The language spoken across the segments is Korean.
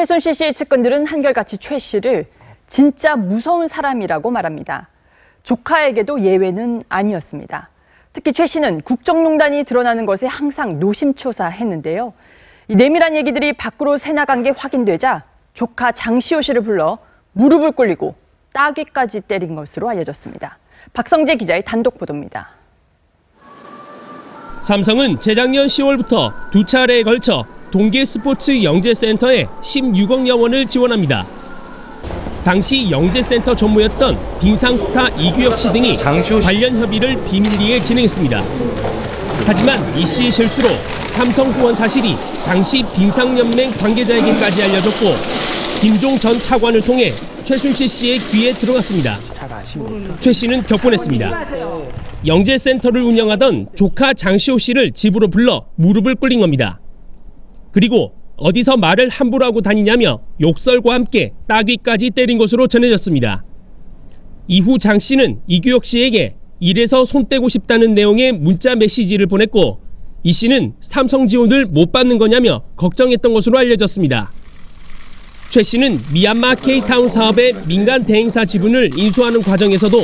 최순실 씨의 측근들은 한결같이 최 씨를 진짜 무서운 사람이라고 말합니다. 조카에게도 예외는 아니었습니다. 특히 최 씨는 국정농단이 드러나는 것에 항상 노심초사했는데요. 이 내밀한 얘기들이 밖으로 새나간 게 확인되자 조카 장시호 씨를 불러 무릎을 꿇리고 따귀까지 때린 것으로 알려졌습니다. 박성재 기자의 단독 보도입니다. 삼성은 재작년 10월부터 두 차례에 걸쳐 동계 스포츠 영재센터에 16억여 원을 지원합니다. 당시 영재센터 전무였던 빙상스타 이규혁 씨 등이. 관련 협의를 비밀리에 진행했습니다. 하지만 이 씨의 실수로 삼성 후원 사실이 당시 빙상연맹 관계자에게까지 알려졌고 김종 전 차관을 통해 최순실 씨의 귀에 들어갔습니다. 최 씨는 격분했습니다. 영재센터를 운영하던 조카 장시호 씨를 집으로 불러 무릎을 꿇린 겁니다. 그리고 어디서 말을 함부로 하고 다니냐며 욕설과 함께 따귀까지 때린 것으로 전해졌습니다. 이후 장 씨는 이규혁 씨에게 이래서 손 떼고 싶다는 내용의 문자 메시지를 보냈고 이 씨는 삼성 지원을 못 받는 거냐며 걱정했던 것으로 알려졌습니다. 최 씨는 미얀마 K타운 사업의 민간 대행사 지분을 인수하는 과정에서도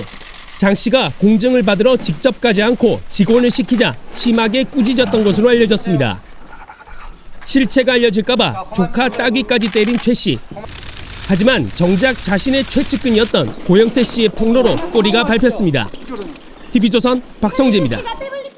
장 씨가 공증을 받으러 직접 가지 않고 직원을 시키자 심하게 꾸짖었던 것으로 알려졌습니다. 실체가 알려질까봐 조카 따귀까지 때린 최 씨. 하지만 정작 자신의 최측근이었던 고영태 씨의 폭로로 꼬리가 밟혔습니다. TV조선 박성재입니다.